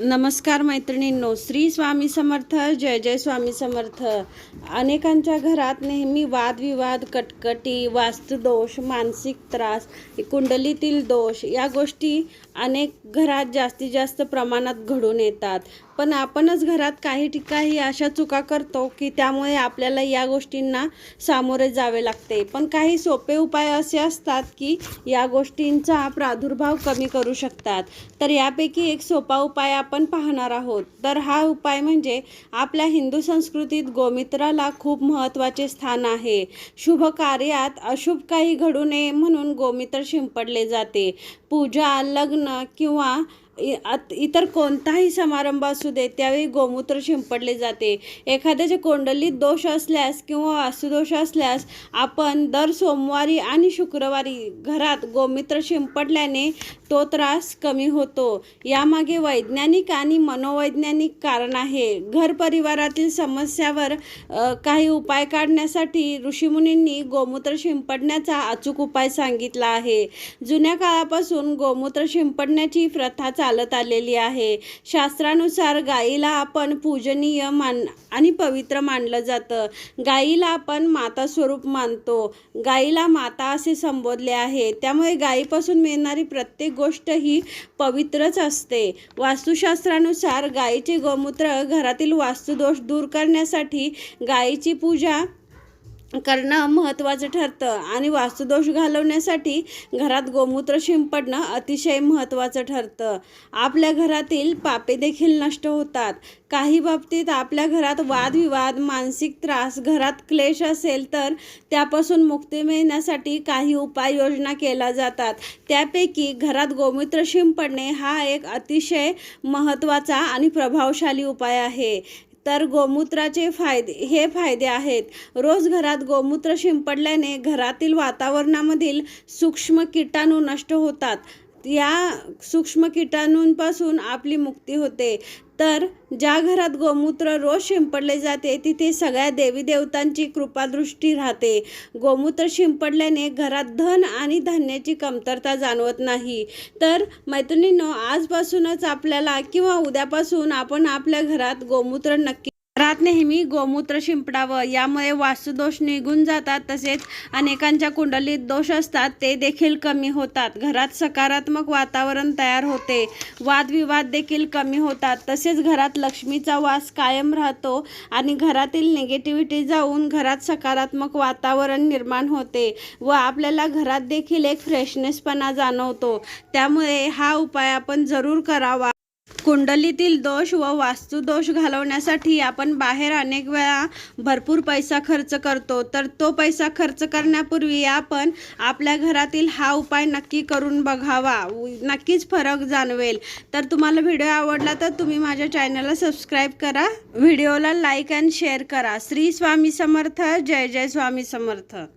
नमस्कार मैत्रिणींनो श्री स्वामी समर्थ जय जय स्वामी समर्थ. अनेकांच्या घरात नेहमी वादविवाद कटकटी वास्तुदोष मानसिक त्रास कुंडलीतील दोष या गोष्टी अनेक घरात जास्तीत जास्त प्रमाणात घडून येतात. पण आपणच घरात काही ठिकाणी अशा चुका करतो की त्यामुळे आपल्याला या गोष्टींना सामोरे जावे लागते. पण काही सोपे उपाय असे असतात की या गोष्टींचा प्रादुर्भाव कमी करू शकतात. तर यापैकी एक सोपा उपाय आपण पाहणार आहोत. तर हा उपाय म्हणजे आपल्या हिंदू संस्कृतीत गोमित्राला खूप महत्त्वाचे स्थान आहे. शुभ कार्यात अशुभ काही घडू नये म्हणून गोमित्र शिंपडले जाते. पूजा लग्न किंवा इतर कोणताही समारंभ असू दे त्यावेळी गोमूत्र शिंपडले जाते. एखाद्याचे कोंडलीत दोष असल्यास किंवा वास्तुदोष असल्यास आपण दर सोमवारी आणि शुक्रवारी घरात गोमूत्र शिंपडल्याने तो त्रास कमी होतो. यामागे वैज्ञानिक आणि मनोवैज्ञानिक कारण आहे. घर परिवारातील समस्यावर काही उपाय काढण्यासाठी ऋषीमुनींनी गोमूत्र शिंपडण्याचा अचूक उपाय सांगितला आहे. जुन्या काळापासून गोमूत्र शिंपडण्याची प्रथा चालत आलेली आहे. शास्त्रानुसार गाईला आपण पूजनीय मान आणि पवित्र मानलं जातं. गाईला आपण माता स्वरूप मानतो. गाईला माता असे संबोधले आहे. त्यामुळे गाईपासून मिळणारी प्रत्येक गोष्ट ही पवित्रच असते. वास्तुशास्त्रानुसार गाईचे गोमूत्र घरातील वास्तुदोष दूर करण्यासाठी गाईची पूजा करणं महत्त्वाचं ठरतं. आणि वास्तुदोष घालवण्यासाठी घरात गोमूत्र शिंपडणं अतिशय महत्त्वाचं ठरतं. आपल्या घरातील पापे देखील नष्ट होतात. काही बाबतीत आपल्या घरात वादविवाद मानसिक त्रास घरात क्लेश असेल तर त्यापासून मुक्ती मिळण्यासाठी काही उपाययोजना केल्या जातात. त्यापैकी घरात गोमूत्र शिंपडणे हा एक अतिशय महत्त्वाचा आणि प्रभावशाली उपाय आहे. तर गोमूत्राचे फायदे हे फायदे आहेत. रोज घरात गोमूत्र शिंपडल्याने घरातील वातावरणामधील सूक्ष्म कीटाणू नष्ट होतात. या सूक्ष्म किटाणूंपासून आपली मुक्ती होते. तर ज्या घरात गोमूत्र रोज शिंपडले जाते तिथे सगळ्या देवी देवतांची कृपादृष्टी राहते. गोमूत्र शिंपडल्याने घरात धन आणि धान्याची कमतरता जाणवत नाही. तर मैत्रिणींनो आजपासूनच आपल्याला किंवा उद्यापासून आपण आपल्या घरात गोमूत्र नक्की घरात नेहमी गोमूत्र शिंपडावं यामुळे वास्तुदोष निघून जातात. तसेच अनेकांच्या कुंडलीत दोष असतात ते देखील कमी होतात. घरात सकारात्मक वातावरण तयार होते. वादविवाद देखील कमी होतात. तसेच घरात लक्ष्मीचा वास कायम राहतो आणि घरातील निगेटिव्हिटी जाऊन घरात सकारात्मक वातावरण निर्माण होते व आपल्याला घरात देखील एक फ्रेशनेसपणा जाणवतो. त्यामुळे हा उपाय आपण जरूर करावा. कुंडलीतील दोष व वास्तुदोष घालवण्यासाठी आपण बाहेर अनेक वेळा भरपूर पैसा खर्च करतो. तर तो पैसा खर्च करण्यापूर्वी आपण आपल्या घरातील हा उपाय नक्की करून बघावा. नक्कीच फरक जाणवेल. तर तुम्हाला व्हिडिओ आवडला तर तुम्ही माझ्या चॅनलला सबस्क्राईब करा. व्हिडिओला लाईक अँड शेअर करा. श्री स्वामी समर्थ. जय जय स्वामी समर्थ.